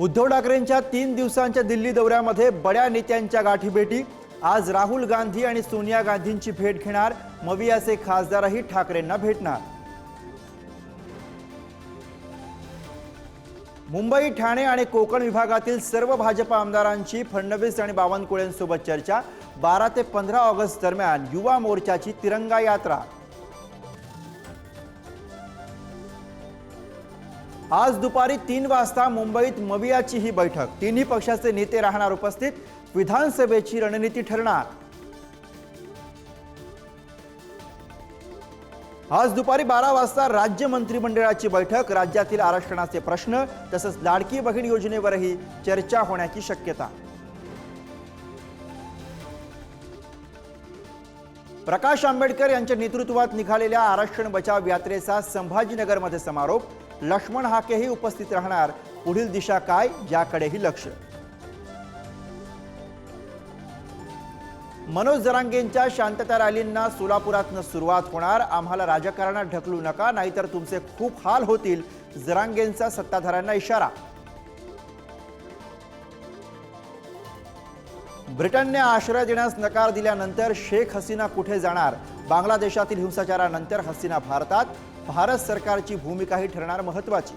उद्धव ठाकरेंच्या तीन दिवसांच्या दिल्ली दौऱ्यामध्ये बड्या नेत्यांच्या गाठीभेटी आज राहुल गांधी आणि सोनिया गांधींची भेट घेणार. मवियाचे खासदारही ठाकरेंना भेटणार. मुंबई ठाणे आणि कोकण विभागातील सर्व भाजप आमदारांची फडणवीस आणि बावनकुळेंसोबत चर्चा. बारा ते पंधरा ऑगस्ट दरम्यान युवा मोर्चाची तिरंगा यात्रा. आज दुपारी तीन वाजता मुंबईत मवियाची ही बैठक. तिन्ही पक्षाचे नेते राहणार उपस्थित. विधानसभेची रणनीती ठरणार. आज दुपारी बारा वाजता राज्य मंत्रिमंडळाची बैठक. राज्यातील आरक्षणाचे प्रश्न तसंच लाडकी बहीण योजनेवरही चर्चा होण्याची शक्यता. प्रकाश आंबेडकर यांच्या नेतृत्वात निघालेल्या आरक्षण बचाव यात्रेचा संभाजीनगरमध्ये समारोप. लक्ष्मण हाकेही उपस्थित राहणार. पुढील दिशा काय? याकडेही लक्ष. मनोज जरांगेंच्या शांतता रॅलींना सोलापुरातनं सुरुवात होणार. आम्हाला राजकारणात ढकलू नका नाहीतर तुमचे खूप हाल होतील. जरांगेंचा सत्ताधाऱ्यांना इशारा. ब्रिटनने आश्रय देण्यास नकार दिल्यानंतर शेख हसीना कुठे जाणार? बांगलादेशातील हिंसाचारानंतर हसीना भारतात. भारत सरकारची भूमिकाही ठरणार महत्वाची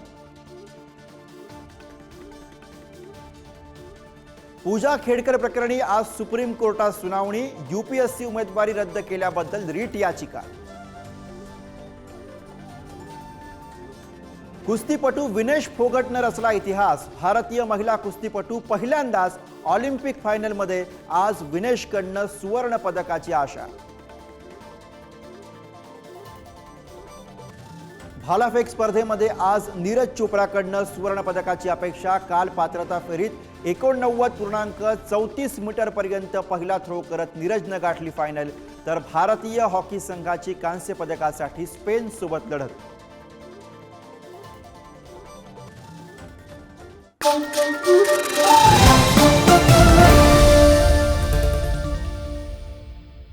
पूजा खेडकर प्रकरणी आज सुप्रीम कोर्टात सुनावणी. यूपीएससी उमेदवारी रद्द केल्याबद्दल रीट याचिका. कुस्तीपटू विनेश फोगटनं रचला इतिहास. भारतीय महिला कुस्तीपटू पहिल्यांदाच ऑलिम्पिक फायनलमध्ये आज विनेशकडनं सुवर्ण पदकाची आशा. भालाफेक स्पर्धेमध्ये आज नीरज चोप्राकडनं सुवर्ण पदकाची अपेक्षा. काल पात्रता फेरीत एकोणनव्वद पूर्णांक चौतीस मीटर पर्यंत पहिला थ्रो करत नीरजनं गाठली फायनल तर भारतीय हॉकी संघाची कांस्य पदकासाठी स्पेन सोबत लढत